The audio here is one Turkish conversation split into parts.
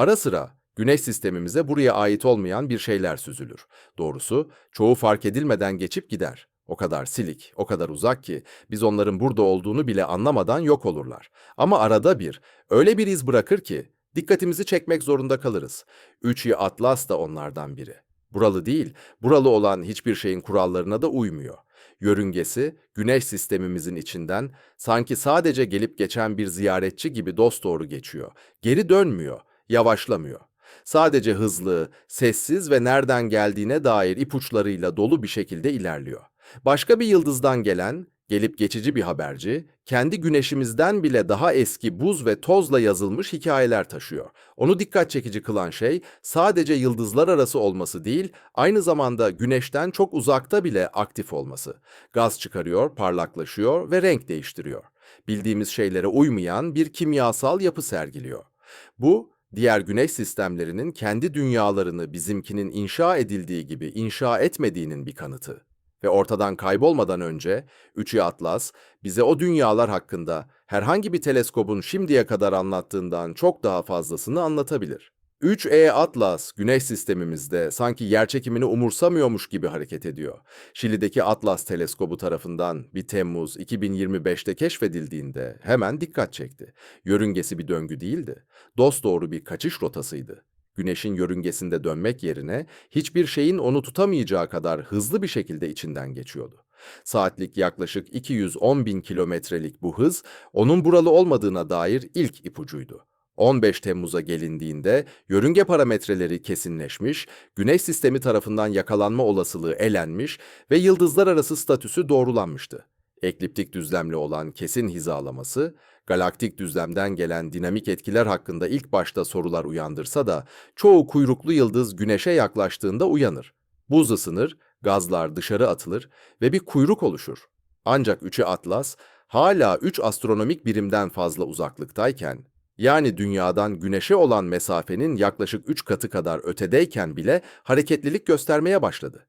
Ara sıra Güneş sistemimize buraya ait olmayan bir şeyler süzülür. Doğrusu çoğu fark edilmeden geçip gider. O kadar silik, o kadar uzak ki biz onların burada olduğunu bile anlamadan yok olurlar. Ama arada bir, öyle bir iz bırakır ki dikkatimizi çekmek zorunda kalırız. Üçü Atlas da onlardan biri. Buralı değil, buralı olan hiçbir şeyin kurallarına da uymuyor. Yörüngesi, güneş sistemimizin içinden sanki sadece gelip geçen bir ziyaretçi gibi dosdoğru geçiyor. Geri dönmüyor, yavaşlamıyor. Sadece hızlı, sessiz ve nereden geldiğine dair ipuçlarıyla dolu bir şekilde ilerliyor. Başka bir yıldızdan gelen, gelip geçici bir haberci, kendi güneşimizden bile daha eski buz ve tozla yazılmış hikayeler taşıyor. Onu dikkat çekici kılan şey sadece yıldızlar arası olması değil, aynı zamanda güneşten çok uzakta bile aktif olması. Gaz çıkarıyor, parlaklaşıyor ve renk değiştiriyor. Bildiğimiz şeylere uymayan bir kimyasal yapı sergiliyor. Bu, diğer güneş sistemlerinin kendi dünyalarını bizimkinin inşa edildiği gibi inşa etmediğinin bir kanıtı. Ve ortadan kaybolmadan önce Üçü Atlas bize o dünyalar hakkında herhangi bir teleskobun şimdiye kadar anlattığından çok daha fazlasını anlatabilir. 3E Atlas güneş sistemimizde sanki yerçekimini umursamıyormuş gibi hareket ediyor. Şili'deki Atlas teleskobu tarafından 1 Temmuz 2025'te keşfedildiğinde hemen dikkat çekti. Yörüngesi bir döngü değildi. Dosdoğru bir kaçış rotasıydı. Güneşin yörüngesinde dönmek yerine hiçbir şeyin onu tutamayacağı kadar hızlı bir şekilde içinden geçiyordu. Saatlik yaklaşık 210 bin kilometrelik bu hız onun buralı olmadığına dair ilk ipucuydu. 15 Temmuz'a gelindiğinde yörünge parametreleri kesinleşmiş, Güneş sistemi tarafından yakalanma olasılığı elenmiş ve yıldızlar arası statüsü doğrulanmıştı. Ekliptik düzlemli olan kesin hizalaması, galaktik düzlemden gelen dinamik etkiler hakkında ilk başta sorular uyandırsa da çoğu kuyruklu yıldız Güneş'e yaklaştığında uyanır. Buz ısınır, gazlar dışarı atılır ve bir kuyruk oluşur. Ancak üçü Atlas hala 3 astronomik birimden fazla uzaklıktayken yani dünyadan güneşe olan mesafenin yaklaşık 3 katı kadar ötedeyken bile hareketlilik göstermeye başladı.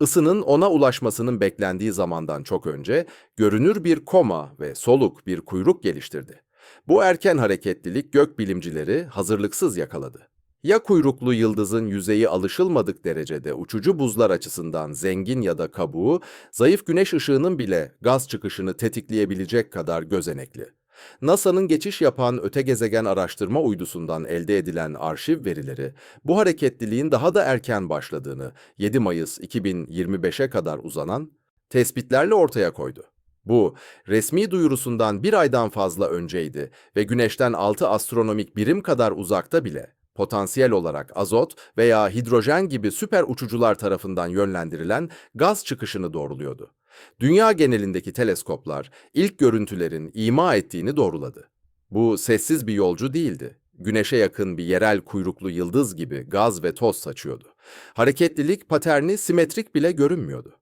Isının ona ulaşmasının beklendiği zamandan çok önce görünür bir koma ve soluk bir kuyruk geliştirdi. Bu erken hareketlilik gök bilimcileri hazırlıksız yakaladı. Ya kuyruklu yıldızın yüzeyi alışılmadık derecede uçucu buzlar açısından zengin ya da kabuğu, zayıf güneş ışığının bile gaz çıkışını tetikleyebilecek kadar gözenekli. NASA'nın geçiş yapan öte gezegen araştırma uydusundan elde edilen arşiv verileri bu hareketliliğin daha da erken başladığını 7 Mayıs 2025'e kadar uzanan tespitlerle ortaya koydu. Bu, resmi duyurusundan bir aydan fazla önceydi ve Güneş'ten 6 astronomik birim kadar uzakta bile potansiyel olarak azot veya hidrojen gibi süper uçucular tarafından yönlendirilen gaz çıkışını doğruluyordu. Dünya genelindeki teleskoplar ilk görüntülerin ima ettiğini doğruladı. Bu sessiz bir yolcu değildi. Güneşe yakın bir yerel kuyruklu yıldız gibi gaz ve toz saçıyordu. Hareketlilik paterni simetrik bile görünmüyordu.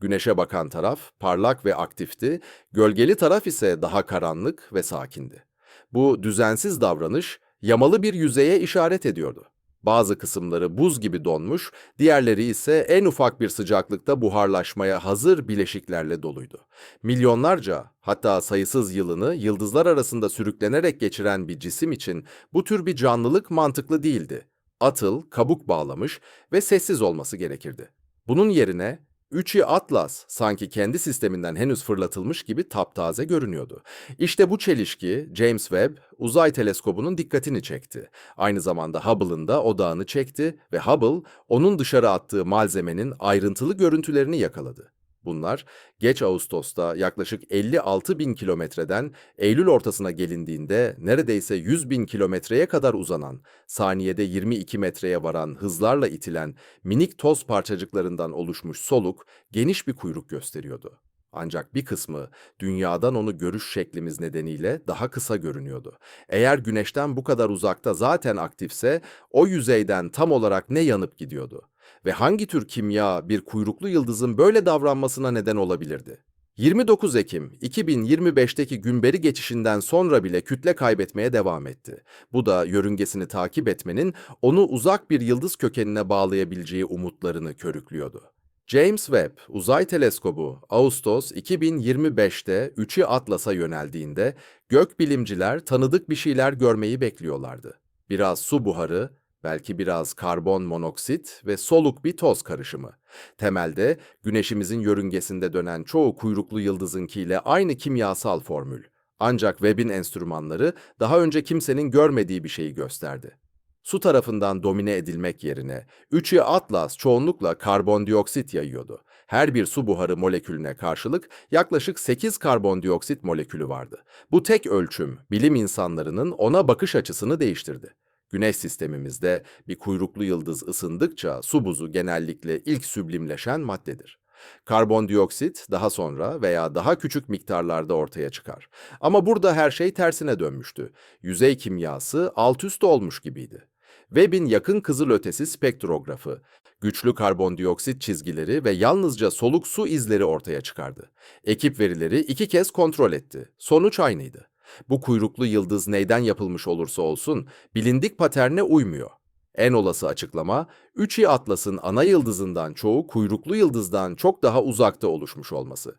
Güneşe bakan taraf parlak ve aktifti, gölgeli taraf ise daha karanlık ve sakindi. Bu düzensiz davranış yamalı bir yüzeye işaret ediyordu. Bazı kısımları buz gibi donmuş, diğerleri ise en ufak bir sıcaklıkta buharlaşmaya hazır bileşiklerle doluydu. Milyonlarca, hatta sayısız yılını yıldızlar arasında sürüklenerek geçiren bir cisim için bu tür bir canlılık mantıklı değildi. Atıl, kabuk bağlamış ve sessiz olması gerekirdi. Bunun yerine Üçü Atlas sanki kendi sisteminden henüz fırlatılmış gibi taptaze görünüyordu. İşte bu çelişki James Webb uzay teleskobunun dikkatini çekti. Aynı zamanda Hubble'ın da odağını çekti ve Hubble onun dışarı attığı malzemenin ayrıntılı görüntülerini yakaladı. Bunlar geç Ağustos'ta yaklaşık 56 bin kilometreden Eylül ortasına gelindiğinde neredeyse 100 bin kilometreye kadar uzanan, saniyede 22 metreye varan hızlarla itilen minik toz parçacıklarından oluşmuş soluk geniş bir kuyruk gösteriyordu. Ancak bir kısmı dünyadan onu görüş şeklimiz nedeniyle daha kısa görünüyordu. Eğer güneşten bu kadar uzakta zaten aktifse o yüzeyden tam olarak ne yanıp gidiyordu? Ve hangi tür kimya bir kuyruklu yıldızın böyle davranmasına neden olabilirdi? 29 Ekim 2025'teki Günberi geçişinden sonra bile kütle kaybetmeye devam etti. Bu da yörüngesini takip etmenin onu uzak bir yıldız kökenine bağlayabileceği umutlarını körüklüyordu. James Webb Uzay Teleskobu Ağustos 2025'te 3'ü Atlas'a yöneldiğinde gökbilimciler tanıdık bir şeyler görmeyi bekliyorlardı. Biraz su buharı, belki biraz karbon monoksit ve soluk bir toz karışımı. Temelde güneşimizin yörüngesinde dönen çoğu kuyruklu yıldızınkiyle aynı kimyasal formül. Ancak Webb'in enstrümanları daha önce kimsenin görmediği bir şeyi gösterdi. Su tarafından domine edilmek yerine üçü Atlas çoğunlukla karbondioksit yayıyordu. Her bir su buharı molekülüne karşılık yaklaşık 8 karbondioksit molekülü vardı. Bu tek ölçüm bilim insanlarının ona bakış açısını değiştirdi. Güneş sistemimizde bir kuyruklu yıldız ısındıkça su buzu genellikle ilk süblimleşen maddedir. Karbondioksit daha sonra veya daha küçük miktarlarda ortaya çıkar. Ama burada her şey tersine dönmüştü. Yüzey kimyası alt üst olmuş gibiydi. Webb'in yakın kızılötesi spektrografı, güçlü karbondioksit çizgileri ve yalnızca soluk su izleri ortaya çıkardı. Ekip verileri iki kez kontrol etti. Sonuç aynıydı. Bu kuyruklu yıldız neyden yapılmış olursa olsun bilindik paterne uymuyor. En olası açıklama, 3i Atlas'ın ana yıldızından çoğu kuyruklu yıldızdan çok daha uzakta oluşmuş olması.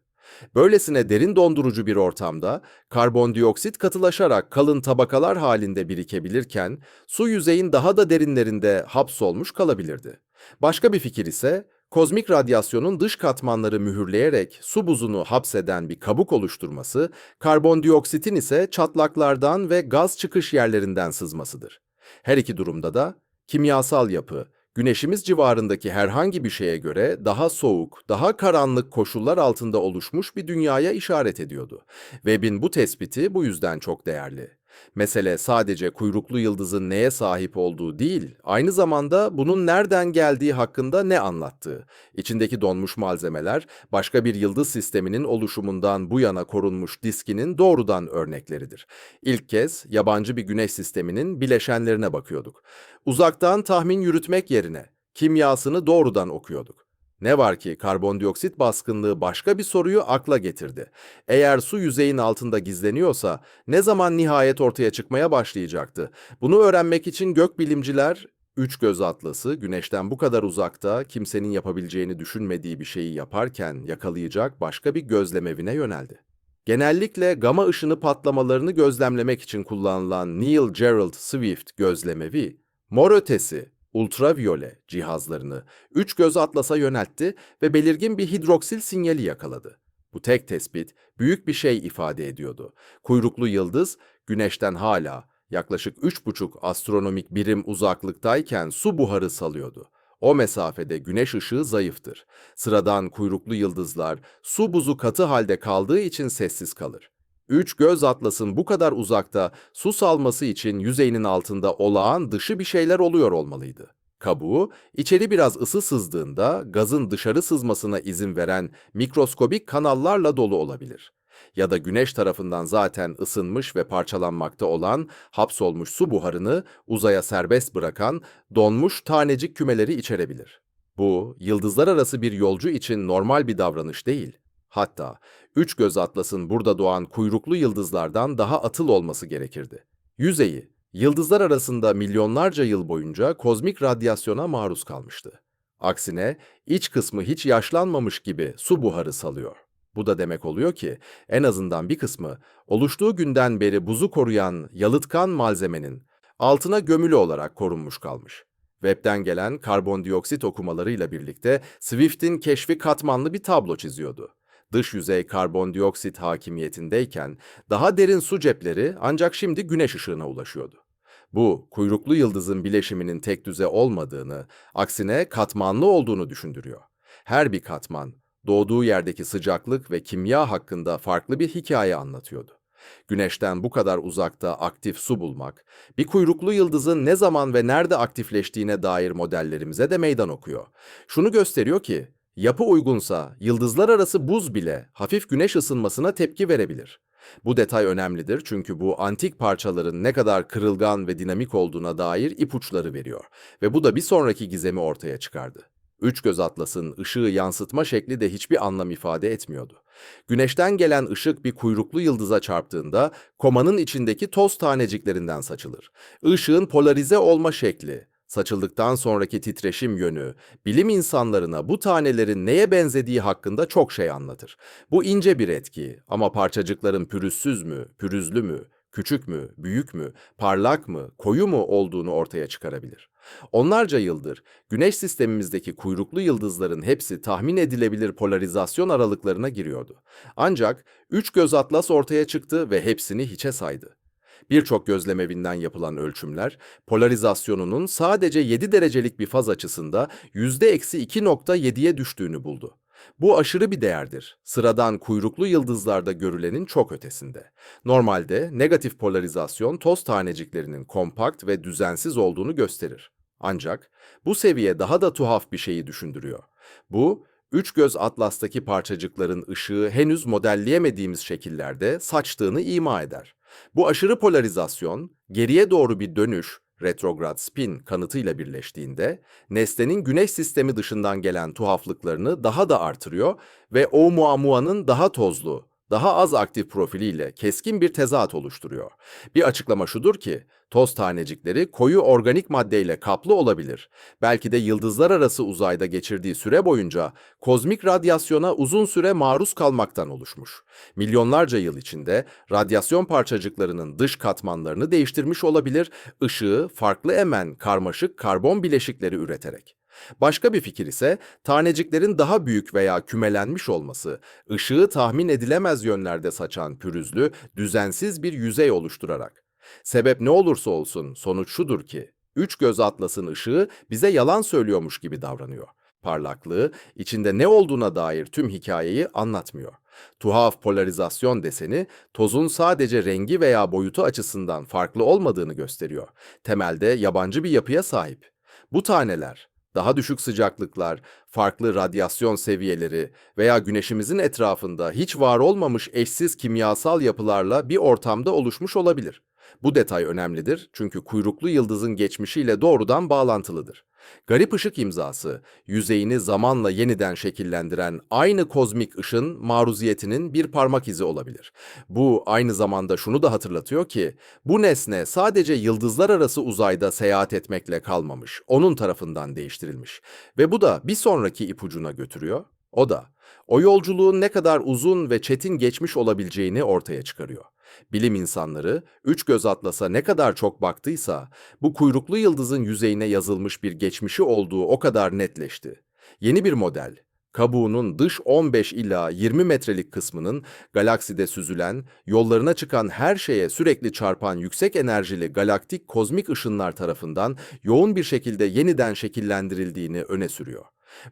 Böylesine derin dondurucu bir ortamda karbondioksit katılaşarak kalın tabakalar halinde birikebilirken su yüzeyin daha da derinlerinde hapsolmuş kalabilirdi. Başka bir fikir ise kozmik radyasyonun dış katmanları mühürleyerek su buzunu hapseden bir kabuk oluşturması, karbondioksitin ise çatlaklardan ve gaz çıkış yerlerinden sızmasıdır. Her iki durumda da kimyasal yapı, Güneşimiz civarındaki herhangi bir şeye göre daha soğuk, daha karanlık koşullar altında oluşmuş bir dünyaya işaret ediyordu. Webb'in bu tespiti bu yüzden çok değerli. Mesele sadece kuyruklu yıldızın neye sahip olduğu değil, aynı zamanda bunun nereden geldiği hakkında ne anlattığı. İçindeki donmuş malzemeler, başka bir yıldız sisteminin oluşumundan bu yana korunmuş diskinin doğrudan örnekleridir. İlk kez yabancı bir güneş sisteminin bileşenlerine bakıyorduk. Uzaktan tahmin yürütmek yerine kimyasını doğrudan okuyorduk. Ne var ki karbondioksit baskınlığı başka bir soruyu akla getirdi. Eğer su yüzeyin altında gizleniyorsa ne zaman nihayet ortaya çıkmaya başlayacaktı? Bunu öğrenmek için gökbilimciler Üç göz atlası güneşten bu kadar uzakta kimsenin yapabileceğini düşünmediği bir şeyi yaparken yakalayacak başka bir gözlemevine yöneldi. Genellikle gama ışını patlamalarını gözlemlemek için kullanılan Neil Gerald Swift gözlemevi, mor ötesi ultraviyole cihazlarını üç göz atlasa yöneltti ve belirgin bir hidroksil sinyali yakaladı. Bu tek tespit büyük bir şey ifade ediyordu. Kuyruklu yıldız güneşten hala yaklaşık 3,5 astronomik birim uzaklıktayken su buharı salıyordu. O mesafede güneş ışığı zayıftır. Sıradan kuyruklu yıldızlar su buzu katı halde kaldığı için sessiz kalır. Üç göz atlasın bu kadar uzakta su salması için yüzeyinin altında olağan dışı bir şeyler oluyor olmalıydı. Kabuğu, içeri biraz ısı sızdığında gazın dışarı sızmasına izin veren mikroskobik kanallarla dolu olabilir. Ya da güneş tarafından zaten ısınmış ve parçalanmakta olan hapsolmuş su buharını uzaya serbest bırakan donmuş tanecik kümeleri içerebilir. Bu, yıldızlar arası bir yolcu için normal bir davranış değil. Hatta üç göz atlasın burada doğan kuyruklu yıldızlardan daha atıl olması gerekirdi. Yüzeyi, yıldızlar arasında milyonlarca yıl boyunca kozmik radyasyona maruz kalmıştı. Aksine iç kısmı hiç yaşlanmamış gibi su buharı salıyor. Bu da demek oluyor ki en azından bir kısmı oluştuğu günden beri buzu koruyan yalıtkan malzemenin altına gömülü olarak korunmuş kalmış. Web'den gelen karbondioksit okumalarıyla birlikte Swift'in keşfi katmanlı bir tablo çiziyordu dış yüzey karbondioksit hakimiyetindeyken daha derin su cepleri ancak şimdi güneş ışığına ulaşıyordu. Bu, kuyruklu yıldızın bileşiminin tek düze olmadığını, aksine katmanlı olduğunu düşündürüyor. Her bir katman, doğduğu yerdeki sıcaklık ve kimya hakkında farklı bir hikaye anlatıyordu. Güneşten bu kadar uzakta aktif su bulmak, bir kuyruklu yıldızın ne zaman ve nerede aktifleştiğine dair modellerimize de meydan okuyor. Şunu gösteriyor ki, Yapı uygunsa yıldızlar arası buz bile hafif güneş ısınmasına tepki verebilir. Bu detay önemlidir çünkü bu antik parçaların ne kadar kırılgan ve dinamik olduğuna dair ipuçları veriyor ve bu da bir sonraki gizemi ortaya çıkardı. Üç göz atlasın ışığı yansıtma şekli de hiçbir anlam ifade etmiyordu. Güneşten gelen ışık bir kuyruklu yıldıza çarptığında komanın içindeki toz taneciklerinden saçılır. Işığın polarize olma şekli, Saçıldıktan sonraki titreşim yönü, bilim insanlarına bu tanelerin neye benzediği hakkında çok şey anlatır. Bu ince bir etki ama parçacıkların pürüzsüz mü, pürüzlü mü, küçük mü, büyük mü, parlak mı, koyu mu olduğunu ortaya çıkarabilir. Onlarca yıldır Güneş sistemimizdeki kuyruklu yıldızların hepsi tahmin edilebilir polarizasyon aralıklarına giriyordu. Ancak üç göz atlas ortaya çıktı ve hepsini hiçe saydı. Birçok gözlemevinden yapılan ölçümler, polarizasyonunun sadece 7 derecelik bir faz açısında %-2.7'ye düştüğünü buldu. Bu aşırı bir değerdir. Sıradan kuyruklu yıldızlarda görülenin çok ötesinde. Normalde negatif polarizasyon toz taneciklerinin kompakt ve düzensiz olduğunu gösterir. Ancak bu seviye daha da tuhaf bir şeyi düşündürüyor. Bu, üç göz atlastaki parçacıkların ışığı henüz modelleyemediğimiz şekillerde saçtığını ima eder. Bu aşırı polarizasyon, geriye doğru bir dönüş, retrograd spin kanıtıyla birleştiğinde, nesnenin güneş sistemi dışından gelen tuhaflıklarını daha da artırıyor ve Oumuamua'nın daha tozlu, daha az aktif profiliyle keskin bir tezat oluşturuyor. Bir açıklama şudur ki, toz tanecikleri koyu organik maddeyle kaplı olabilir. Belki de yıldızlar arası uzayda geçirdiği süre boyunca kozmik radyasyona uzun süre maruz kalmaktan oluşmuş. Milyonlarca yıl içinde radyasyon parçacıklarının dış katmanlarını değiştirmiş olabilir, ışığı farklı emen karmaşık karbon bileşikleri üreterek. Başka bir fikir ise taneciklerin daha büyük veya kümelenmiş olması, ışığı tahmin edilemez yönlerde saçan pürüzlü, düzensiz bir yüzey oluşturarak. Sebep ne olursa olsun sonuç şudur ki, üç göz atlasın ışığı bize yalan söylüyormuş gibi davranıyor. Parlaklığı, içinde ne olduğuna dair tüm hikayeyi anlatmıyor. Tuhaf polarizasyon deseni, tozun sadece rengi veya boyutu açısından farklı olmadığını gösteriyor. Temelde yabancı bir yapıya sahip. Bu taneler, daha düşük sıcaklıklar, farklı radyasyon seviyeleri veya güneşimizin etrafında hiç var olmamış eşsiz kimyasal yapılarla bir ortamda oluşmuş olabilir. Bu detay önemlidir çünkü kuyruklu yıldızın geçmişiyle doğrudan bağlantılıdır. Garip ışık imzası, yüzeyini zamanla yeniden şekillendiren aynı kozmik ışın maruziyetinin bir parmak izi olabilir. Bu aynı zamanda şunu da hatırlatıyor ki, bu nesne sadece yıldızlar arası uzayda seyahat etmekle kalmamış, onun tarafından değiştirilmiş. Ve bu da bir sonraki ipucuna götürüyor. O da, o yolculuğun ne kadar uzun ve çetin geçmiş olabileceğini ortaya çıkarıyor. Bilim insanları üç göz atlasa ne kadar çok baktıysa bu kuyruklu yıldızın yüzeyine yazılmış bir geçmişi olduğu o kadar netleşti. Yeni bir model, kabuğunun dış 15 ila 20 metrelik kısmının galakside süzülen, yollarına çıkan her şeye sürekli çarpan yüksek enerjili galaktik kozmik ışınlar tarafından yoğun bir şekilde yeniden şekillendirildiğini öne sürüyor.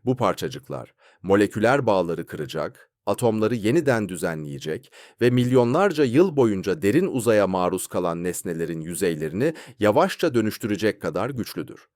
Bu parçacıklar moleküler bağları kıracak, atomları yeniden düzenleyecek ve milyonlarca yıl boyunca derin uzaya maruz kalan nesnelerin yüzeylerini yavaşça dönüştürecek kadar güçlüdür.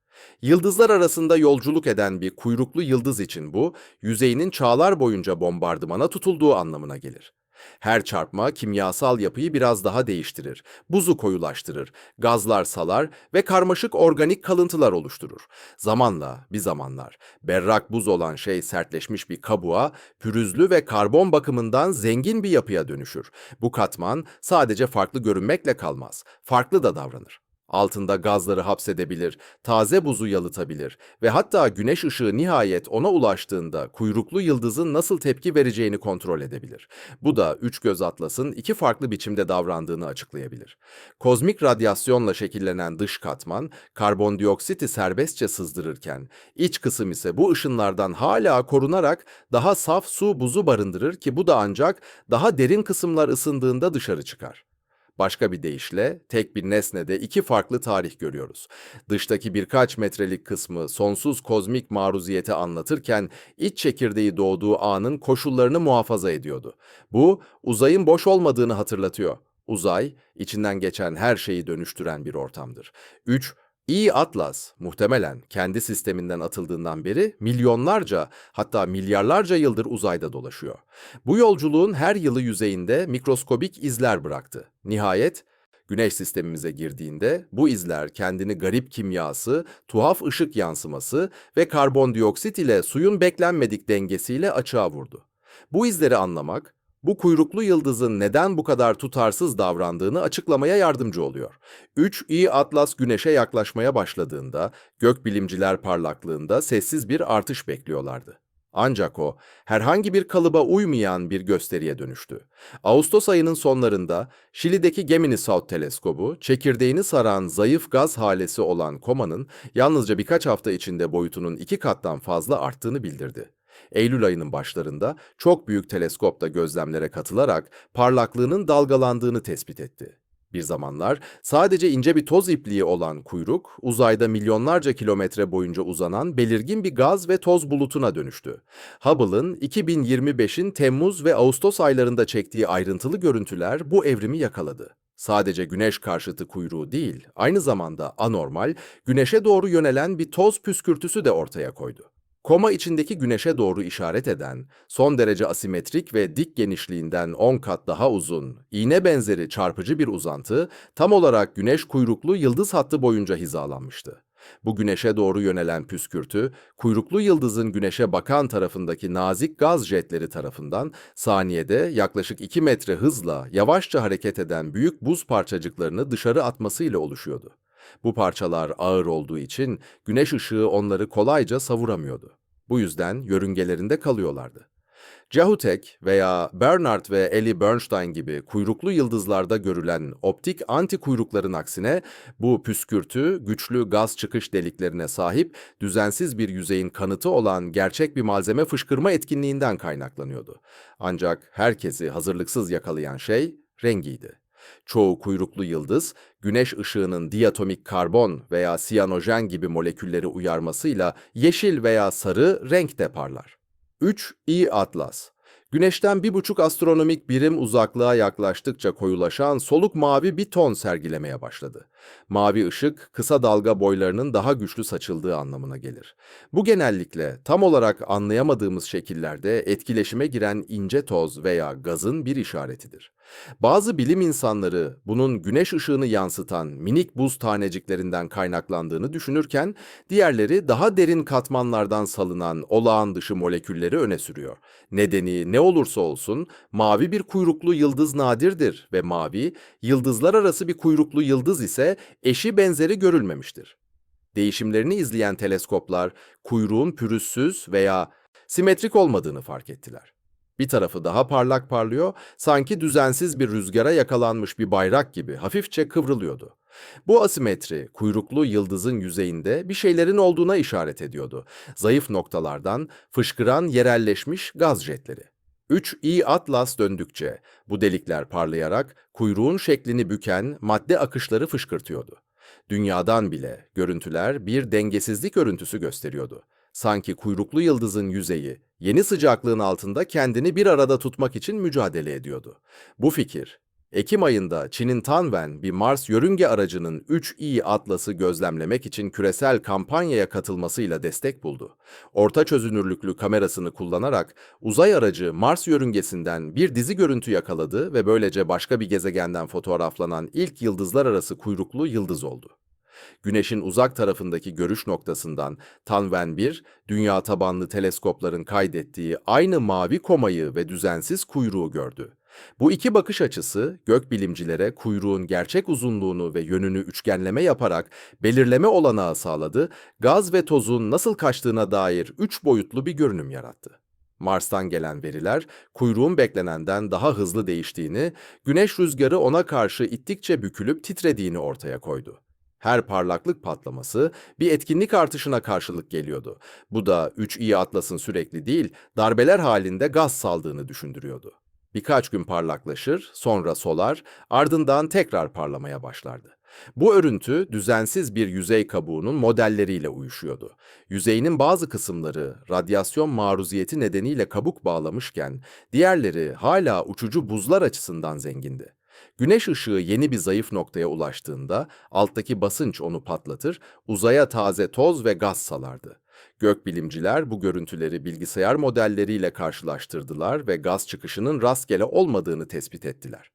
Yıldızlar arasında yolculuk eden bir kuyruklu yıldız için bu, yüzeyinin çağlar boyunca bombardımana tutulduğu anlamına gelir. Her çarpma kimyasal yapıyı biraz daha değiştirir, buzu koyulaştırır, gazlar salar ve karmaşık organik kalıntılar oluşturur. Zamanla, bir zamanlar, berrak buz olan şey sertleşmiş bir kabuğa, pürüzlü ve karbon bakımından zengin bir yapıya dönüşür. Bu katman sadece farklı görünmekle kalmaz, farklı da davranır. Altında gazları hapsedebilir, taze buzu yalıtabilir ve hatta güneş ışığı nihayet ona ulaştığında kuyruklu yıldızın nasıl tepki vereceğini kontrol edebilir. Bu da üç göz atlasın iki farklı biçimde davrandığını açıklayabilir. Kozmik radyasyonla şekillenen dış katman karbondioksiti serbestçe sızdırırken iç kısım ise bu ışınlardan hala korunarak daha saf su buzu barındırır ki bu da ancak daha derin kısımlar ısındığında dışarı çıkar. Başka bir deyişle tek bir nesnede iki farklı tarih görüyoruz. Dıştaki birkaç metrelik kısmı sonsuz kozmik maruziyeti anlatırken iç çekirdeği doğduğu anın koşullarını muhafaza ediyordu. Bu uzayın boş olmadığını hatırlatıyor. Uzay, içinden geçen her şeyi dönüştüren bir ortamdır. 3. İyi Atlas muhtemelen kendi sisteminden atıldığından beri milyonlarca hatta milyarlarca yıldır uzayda dolaşıyor. Bu yolculuğun her yılı yüzeyinde mikroskobik izler bıraktı. Nihayet Güneş sistemimize girdiğinde bu izler kendini garip kimyası, tuhaf ışık yansıması ve karbondioksit ile suyun beklenmedik dengesiyle açığa vurdu. Bu izleri anlamak bu kuyruklu yıldızın neden bu kadar tutarsız davrandığını açıklamaya yardımcı oluyor. 3 iyi Atlas Güneş'e yaklaşmaya başladığında gökbilimciler parlaklığında sessiz bir artış bekliyorlardı. Ancak o, herhangi bir kalıba uymayan bir gösteriye dönüştü. Ağustos ayının sonlarında Şili'deki Gemini South teleskobu, çekirdeğini saran zayıf gaz halesi olan komanın yalnızca birkaç hafta içinde boyutunun iki kattan fazla arttığını bildirdi. Eylül ayının başlarında çok büyük teleskopta gözlemlere katılarak parlaklığının dalgalandığını tespit etti. Bir zamanlar sadece ince bir toz ipliği olan kuyruk, uzayda milyonlarca kilometre boyunca uzanan belirgin bir gaz ve toz bulutuna dönüştü. Hubble'ın 2025'in Temmuz ve Ağustos aylarında çektiği ayrıntılı görüntüler bu evrimi yakaladı. Sadece güneş karşıtı kuyruğu değil, aynı zamanda anormal, güneşe doğru yönelen bir toz püskürtüsü de ortaya koydu. Koma içindeki güneşe doğru işaret eden, son derece asimetrik ve dik genişliğinden 10 kat daha uzun, iğne benzeri çarpıcı bir uzantı tam olarak güneş kuyruklu yıldız hattı boyunca hizalanmıştı. Bu güneşe doğru yönelen püskürtü, kuyruklu yıldızın güneşe bakan tarafındaki nazik gaz jetleri tarafından saniyede yaklaşık 2 metre hızla yavaşça hareket eden büyük buz parçacıklarını dışarı atmasıyla oluşuyordu. Bu parçalar ağır olduğu için güneş ışığı onları kolayca savuramıyordu. Bu yüzden yörüngelerinde kalıyorlardı. Cahutek veya Bernard ve Ellie Bernstein gibi kuyruklu yıldızlarda görülen optik anti kuyrukların aksine bu püskürtü güçlü gaz çıkış deliklerine sahip düzensiz bir yüzeyin kanıtı olan gerçek bir malzeme fışkırma etkinliğinden kaynaklanıyordu. Ancak herkesi hazırlıksız yakalayan şey rengiydi. Çoğu kuyruklu yıldız, güneş ışığının diatomik karbon veya siyanojen gibi molekülleri uyarmasıyla yeşil veya sarı renkte parlar. 3. İ Atlas Güneşten bir buçuk astronomik birim uzaklığa yaklaştıkça koyulaşan soluk mavi bir ton sergilemeye başladı. Mavi ışık, kısa dalga boylarının daha güçlü saçıldığı anlamına gelir. Bu genellikle tam olarak anlayamadığımız şekillerde etkileşime giren ince toz veya gazın bir işaretidir. Bazı bilim insanları bunun güneş ışığını yansıtan minik buz taneciklerinden kaynaklandığını düşünürken, diğerleri daha derin katmanlardan salınan olağan dışı molekülleri öne sürüyor. Nedeni ne olursa olsun mavi bir kuyruklu yıldız nadirdir ve mavi, yıldızlar arası bir kuyruklu yıldız ise eşi benzeri görülmemiştir. Değişimlerini izleyen teleskoplar kuyruğun pürüzsüz veya simetrik olmadığını fark ettiler. Bir tarafı daha parlak parlıyor, sanki düzensiz bir rüzgara yakalanmış bir bayrak gibi hafifçe kıvrılıyordu. Bu asimetri kuyruklu yıldızın yüzeyinde bir şeylerin olduğuna işaret ediyordu. Zayıf noktalardan fışkıran yerelleşmiş gaz jetleri. 3i Atlas döndükçe bu delikler parlayarak kuyruğun şeklini büken madde akışları fışkırtıyordu. Dünyadan bile görüntüler bir dengesizlik örüntüsü gösteriyordu. Sanki kuyruklu yıldızın yüzeyi yeni sıcaklığın altında kendini bir arada tutmak için mücadele ediyordu. Bu fikir Ekim ayında Çin'in Tanwen bir Mars yörünge aracının 3i Atlas'ı gözlemlemek için küresel kampanyaya katılmasıyla destek buldu. Orta çözünürlüklü kamerasını kullanarak uzay aracı Mars yörüngesinden bir dizi görüntü yakaladı ve böylece başka bir gezegenden fotoğraflanan ilk yıldızlar arası kuyruklu yıldız oldu. Güneşin uzak tarafındaki görüş noktasından Tanwen 1, dünya tabanlı teleskopların kaydettiği aynı mavi komayı ve düzensiz kuyruğu gördü. Bu iki bakış açısı gökbilimcilere kuyruğun gerçek uzunluğunu ve yönünü üçgenleme yaparak belirleme olanağı sağladı, gaz ve tozun nasıl kaçtığına dair üç boyutlu bir görünüm yarattı. Mars'tan gelen veriler kuyruğun beklenenden daha hızlı değiştiğini, güneş rüzgarı ona karşı ittikçe bükülüp titrediğini ortaya koydu. Her parlaklık patlaması bir etkinlik artışına karşılık geliyordu. Bu da 3i Atlas'ın sürekli değil, darbeler halinde gaz saldığını düşündürüyordu. Birkaç gün parlaklaşır, sonra solar, ardından tekrar parlamaya başlardı. Bu örüntü düzensiz bir yüzey kabuğunun modelleriyle uyuşuyordu. Yüzeyinin bazı kısımları radyasyon maruziyeti nedeniyle kabuk bağlamışken diğerleri hala uçucu buzlar açısından zengindi. Güneş ışığı yeni bir zayıf noktaya ulaştığında alttaki basınç onu patlatır, uzaya taze toz ve gaz salardı. Gökbilimciler bu görüntüleri bilgisayar modelleriyle karşılaştırdılar ve gaz çıkışının rastgele olmadığını tespit ettiler.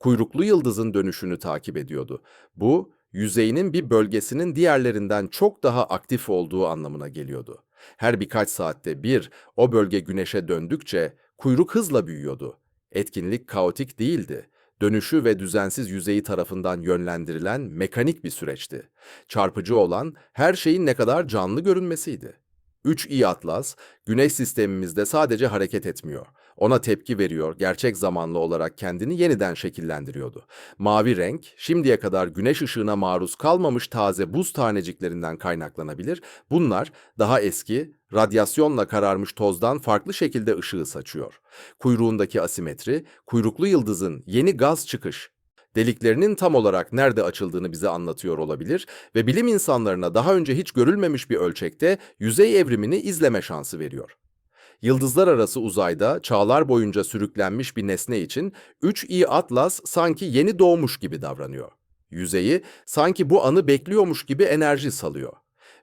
Kuyruklu yıldızın dönüşünü takip ediyordu. Bu, yüzeyinin bir bölgesinin diğerlerinden çok daha aktif olduğu anlamına geliyordu. Her birkaç saatte bir o bölge güneşe döndükçe kuyruk hızla büyüyordu. Etkinlik kaotik değildi dönüşü ve düzensiz yüzeyi tarafından yönlendirilen mekanik bir süreçti. Çarpıcı olan her şeyin ne kadar canlı görünmesiydi. 3i Atlas, Güneş sistemimizde sadece hareket etmiyor. Ona tepki veriyor, gerçek zamanlı olarak kendini yeniden şekillendiriyordu. Mavi renk, şimdiye kadar güneş ışığına maruz kalmamış taze buz taneciklerinden kaynaklanabilir. Bunlar daha eski, radyasyonla kararmış tozdan farklı şekilde ışığı saçıyor. Kuyruğundaki asimetri, kuyruklu yıldızın yeni gaz çıkış, deliklerinin tam olarak nerede açıldığını bize anlatıyor olabilir ve bilim insanlarına daha önce hiç görülmemiş bir ölçekte yüzey evrimini izleme şansı veriyor. Yıldızlar arası uzayda çağlar boyunca sürüklenmiş bir nesne için 3i Atlas sanki yeni doğmuş gibi davranıyor. Yüzeyi sanki bu anı bekliyormuş gibi enerji salıyor.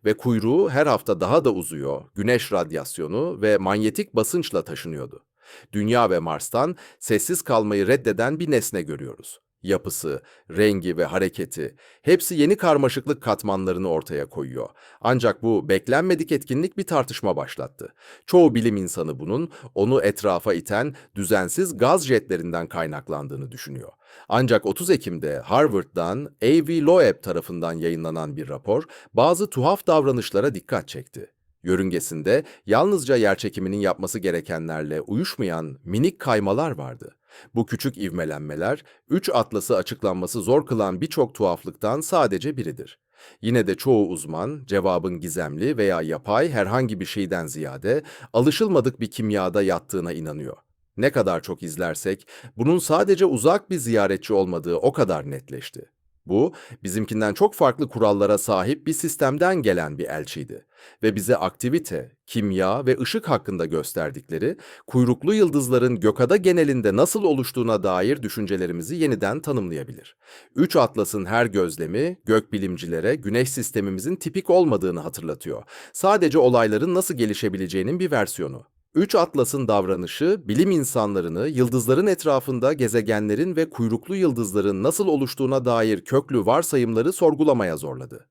Ve kuyruğu her hafta daha da uzuyor, güneş radyasyonu ve manyetik basınçla taşınıyordu. Dünya ve Mars'tan sessiz kalmayı reddeden bir nesne görüyoruz. Yapısı, rengi ve hareketi hepsi yeni karmaşıklık katmanlarını ortaya koyuyor. Ancak bu beklenmedik etkinlik bir tartışma başlattı. Çoğu bilim insanı bunun onu etrafa iten düzensiz gaz jetlerinden kaynaklandığını düşünüyor. Ancak 30 Ekim'de Harvard'dan A.V. Loeb tarafından yayınlanan bir rapor bazı tuhaf davranışlara dikkat çekti. Yörüngesinde yalnızca yerçekiminin yapması gerekenlerle uyuşmayan minik kaymalar vardı. Bu küçük ivmelenmeler, üç atlası açıklanması zor kılan birçok tuhaflıktan sadece biridir. Yine de çoğu uzman cevabın gizemli veya yapay herhangi bir şeyden ziyade alışılmadık bir kimyada yattığına inanıyor. Ne kadar çok izlersek bunun sadece uzak bir ziyaretçi olmadığı o kadar netleşti. Bu, bizimkinden çok farklı kurallara sahip bir sistemden gelen bir elçiydi ve bize aktivite, kimya ve ışık hakkında gösterdikleri, kuyruklu yıldızların gökada genelinde nasıl oluştuğuna dair düşüncelerimizi yeniden tanımlayabilir. Üç atlasın her gözlemi, gökbilimcilere güneş sistemimizin tipik olmadığını hatırlatıyor. Sadece olayların nasıl gelişebileceğinin bir versiyonu. Üç atlasın davranışı bilim insanlarını yıldızların etrafında gezegenlerin ve kuyruklu yıldızların nasıl oluştuğuna dair köklü varsayımları sorgulamaya zorladı.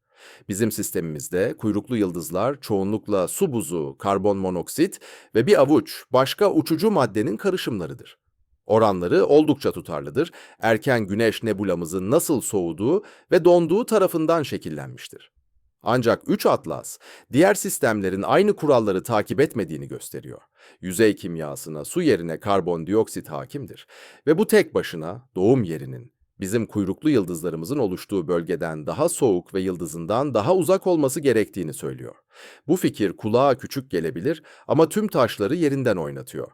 Bizim sistemimizde kuyruklu yıldızlar çoğunlukla su buzu, karbon monoksit ve bir avuç başka uçucu maddenin karışımlarıdır. Oranları oldukça tutarlıdır. Erken güneş nebulamızın nasıl soğuduğu ve donduğu tarafından şekillenmiştir. Ancak 3 atlas diğer sistemlerin aynı kuralları takip etmediğini gösteriyor. Yüzey kimyasına su yerine karbondioksit hakimdir ve bu tek başına doğum yerinin bizim kuyruklu yıldızlarımızın oluştuğu bölgeden daha soğuk ve yıldızından daha uzak olması gerektiğini söylüyor. Bu fikir kulağa küçük gelebilir ama tüm taşları yerinden oynatıyor.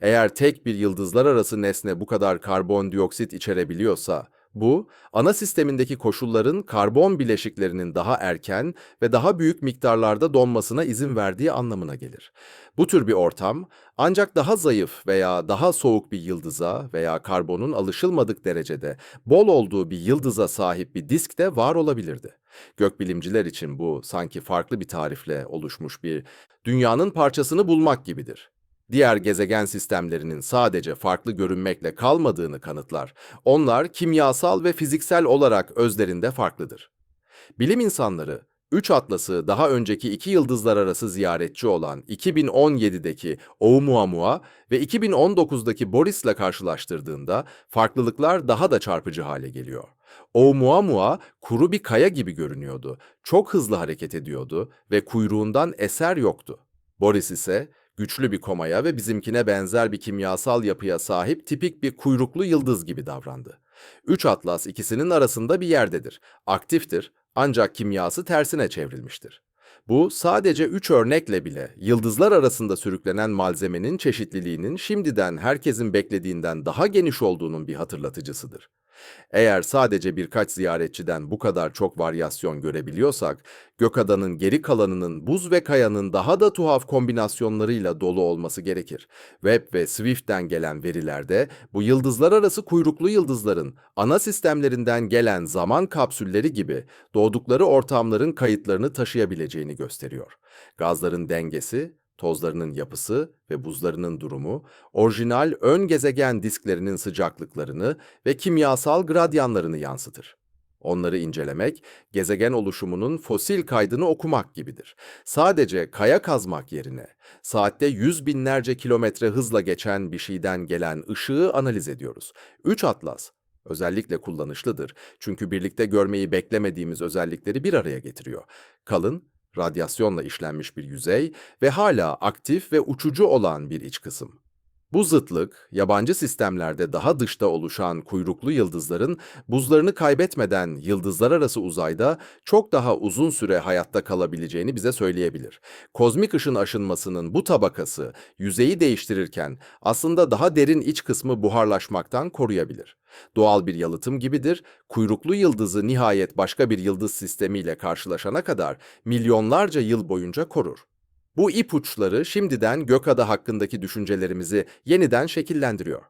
Eğer tek bir yıldızlar arası nesne bu kadar karbondioksit içerebiliyorsa, bu, ana sistemindeki koşulların karbon bileşiklerinin daha erken ve daha büyük miktarlarda donmasına izin verdiği anlamına gelir. Bu tür bir ortam ancak daha zayıf veya daha soğuk bir yıldıza veya karbonun alışılmadık derecede bol olduğu bir yıldıza sahip bir diskte var olabilirdi. Gökbilimciler için bu sanki farklı bir tarifle oluşmuş bir dünyanın parçasını bulmak gibidir diğer gezegen sistemlerinin sadece farklı görünmekle kalmadığını kanıtlar. Onlar kimyasal ve fiziksel olarak özlerinde farklıdır. Bilim insanları, Üç Atlas'ı daha önceki iki yıldızlar arası ziyaretçi olan 2017'deki Oumuamua ve 2019'daki Boris'le karşılaştırdığında farklılıklar daha da çarpıcı hale geliyor. Oumuamua kuru bir kaya gibi görünüyordu, çok hızlı hareket ediyordu ve kuyruğundan eser yoktu. Boris ise güçlü bir komaya ve bizimkine benzer bir kimyasal yapıya sahip tipik bir kuyruklu yıldız gibi davrandı. Üç atlas ikisinin arasında bir yerdedir. Aktiftir ancak kimyası tersine çevrilmiştir. Bu sadece üç örnekle bile yıldızlar arasında sürüklenen malzemenin çeşitliliğinin şimdiden herkesin beklediğinden daha geniş olduğunun bir hatırlatıcısıdır. Eğer sadece birkaç ziyaretçiden bu kadar çok varyasyon görebiliyorsak, gökadanın geri kalanının buz ve kayanın daha da tuhaf kombinasyonlarıyla dolu olması gerekir. Webb ve Swift'ten gelen verilerde bu yıldızlar arası kuyruklu yıldızların ana sistemlerinden gelen zaman kapsülleri gibi doğdukları ortamların kayıtlarını taşıyabileceğini gösteriyor. Gazların dengesi tozlarının yapısı ve buzlarının durumu, orijinal ön gezegen disklerinin sıcaklıklarını ve kimyasal gradyanlarını yansıtır. Onları incelemek, gezegen oluşumunun fosil kaydını okumak gibidir. Sadece kaya kazmak yerine, saatte yüz binlerce kilometre hızla geçen bir şeyden gelen ışığı analiz ediyoruz. Üç atlas, özellikle kullanışlıdır çünkü birlikte görmeyi beklemediğimiz özellikleri bir araya getiriyor. Kalın, radyasyonla işlenmiş bir yüzey ve hala aktif ve uçucu olan bir iç kısım. Bu zıtlık, yabancı sistemlerde daha dışta oluşan kuyruklu yıldızların buzlarını kaybetmeden yıldızlar arası uzayda çok daha uzun süre hayatta kalabileceğini bize söyleyebilir. Kozmik ışın aşınmasının bu tabakası yüzeyi değiştirirken aslında daha derin iç kısmı buharlaşmaktan koruyabilir. Doğal bir yalıtım gibidir, kuyruklu yıldızı nihayet başka bir yıldız sistemiyle karşılaşana kadar milyonlarca yıl boyunca korur. Bu ipuçları şimdiden gökada hakkındaki düşüncelerimizi yeniden şekillendiriyor.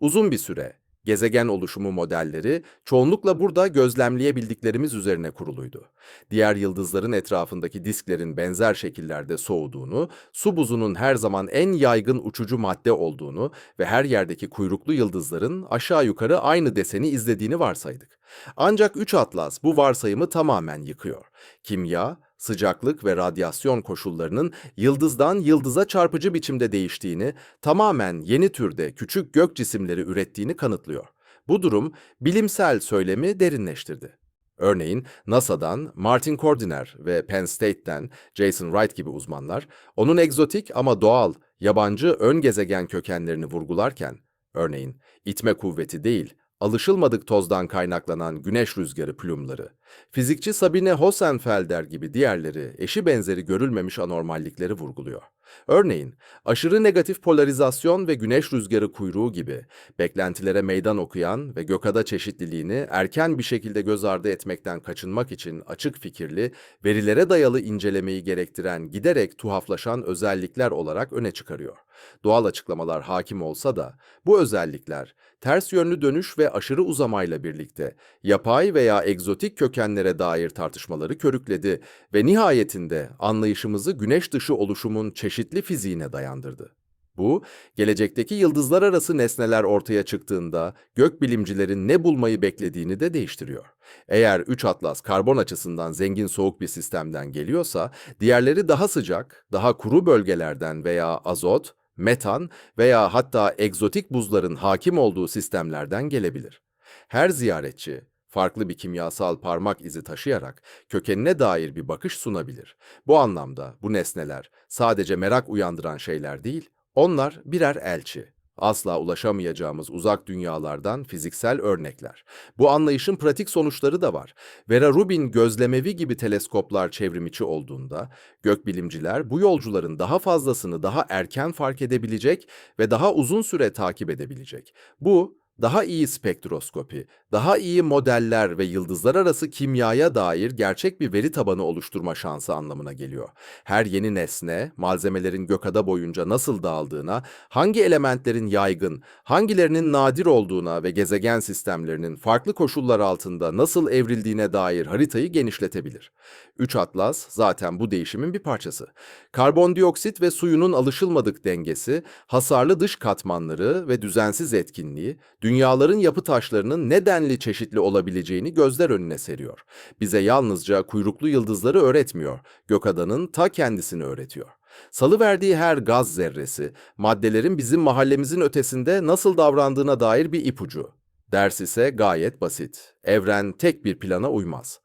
Uzun bir süre gezegen oluşumu modelleri çoğunlukla burada gözlemleyebildiklerimiz üzerine kuruluydu. Diğer yıldızların etrafındaki disklerin benzer şekillerde soğuduğunu, su buzunun her zaman en yaygın uçucu madde olduğunu ve her yerdeki kuyruklu yıldızların aşağı yukarı aynı deseni izlediğini varsaydık. Ancak 3 Atlas bu varsayımı tamamen yıkıyor. Kimya, sıcaklık ve radyasyon koşullarının yıldızdan yıldıza çarpıcı biçimde değiştiğini, tamamen yeni türde küçük gök cisimleri ürettiğini kanıtlıyor. Bu durum bilimsel söylemi derinleştirdi. Örneğin NASA'dan Martin Cordiner ve Penn State'ten Jason Wright gibi uzmanlar onun egzotik ama doğal, yabancı ön gezegen kökenlerini vurgularken, örneğin itme kuvveti değil, alışılmadık tozdan kaynaklanan güneş rüzgarı plümleri, fizikçi Sabine Hossenfelder gibi diğerleri eşi benzeri görülmemiş anormallikleri vurguluyor. Örneğin, aşırı negatif polarizasyon ve güneş rüzgarı kuyruğu gibi beklentilere meydan okuyan ve gökada çeşitliliğini erken bir şekilde göz ardı etmekten kaçınmak için açık fikirli, verilere dayalı incelemeyi gerektiren giderek tuhaflaşan özellikler olarak öne çıkarıyor. Doğal açıklamalar hakim olsa da bu özellikler ters yönlü dönüş ve aşırı uzamayla birlikte yapay veya egzotik kökenlere dair tartışmaları körükledi ve nihayetinde anlayışımızı güneş dışı oluşumun çeşitli fiziğine dayandırdı. Bu, gelecekteki yıldızlar arası nesneler ortaya çıktığında gökbilimcilerin ne bulmayı beklediğini de değiştiriyor. Eğer 3 Atlas karbon açısından zengin soğuk bir sistemden geliyorsa, diğerleri daha sıcak, daha kuru bölgelerden veya azot, metan veya hatta egzotik buzların hakim olduğu sistemlerden gelebilir. Her ziyaretçi farklı bir kimyasal parmak izi taşıyarak kökenine dair bir bakış sunabilir. Bu anlamda bu nesneler sadece merak uyandıran şeyler değil, onlar birer elçi. Asla ulaşamayacağımız uzak dünyalardan fiziksel örnekler. Bu anlayışın pratik sonuçları da var. Vera Rubin gözlemevi gibi teleskoplar çevrimiçi olduğunda, gökbilimciler bu yolcuların daha fazlasını daha erken fark edebilecek ve daha uzun süre takip edebilecek. Bu, daha iyi spektroskopi, daha iyi modeller ve yıldızlar arası kimyaya dair gerçek bir veri tabanı oluşturma şansı anlamına geliyor. Her yeni nesne, malzemelerin gökada boyunca nasıl dağıldığına, hangi elementlerin yaygın, hangilerinin nadir olduğuna ve gezegen sistemlerinin farklı koşullar altında nasıl evrildiğine dair haritayı genişletebilir. 3 Atlas zaten bu değişimin bir parçası. Karbondioksit ve suyunun alışılmadık dengesi, hasarlı dış katmanları ve düzensiz etkinliği, dünyaların yapı taşlarının nedenli çeşitli olabileceğini gözler önüne seriyor. Bize yalnızca kuyruklu yıldızları öğretmiyor, gökadanın ta kendisini öğretiyor. Salı verdiği her gaz zerresi, maddelerin bizim mahallemizin ötesinde nasıl davrandığına dair bir ipucu. Ders ise gayet basit. Evren tek bir plana uymaz.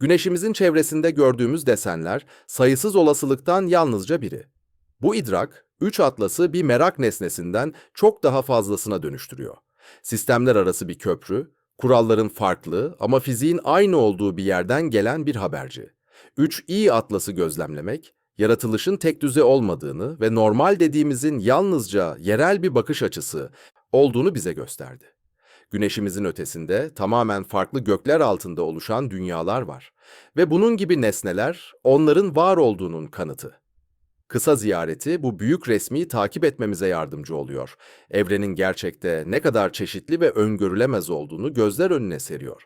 Güneşimizin çevresinde gördüğümüz desenler sayısız olasılıktan yalnızca biri. Bu idrak, üç atlası bir merak nesnesinden çok daha fazlasına dönüştürüyor. Sistemler arası bir köprü, kuralların farklı ama fiziğin aynı olduğu bir yerden gelen bir haberci. Üç iyi atlası gözlemlemek, yaratılışın tek düze olmadığını ve normal dediğimizin yalnızca yerel bir bakış açısı olduğunu bize gösterdi. Güneşimizin ötesinde tamamen farklı gökler altında oluşan dünyalar var ve bunun gibi nesneler onların var olduğunun kanıtı. Kısa ziyareti bu büyük resmi takip etmemize yardımcı oluyor. Evrenin gerçekte ne kadar çeşitli ve öngörülemez olduğunu gözler önüne seriyor.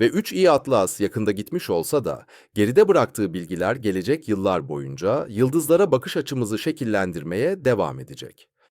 Ve 3 iyi Atlas yakında gitmiş olsa da geride bıraktığı bilgiler gelecek yıllar boyunca yıldızlara bakış açımızı şekillendirmeye devam edecek.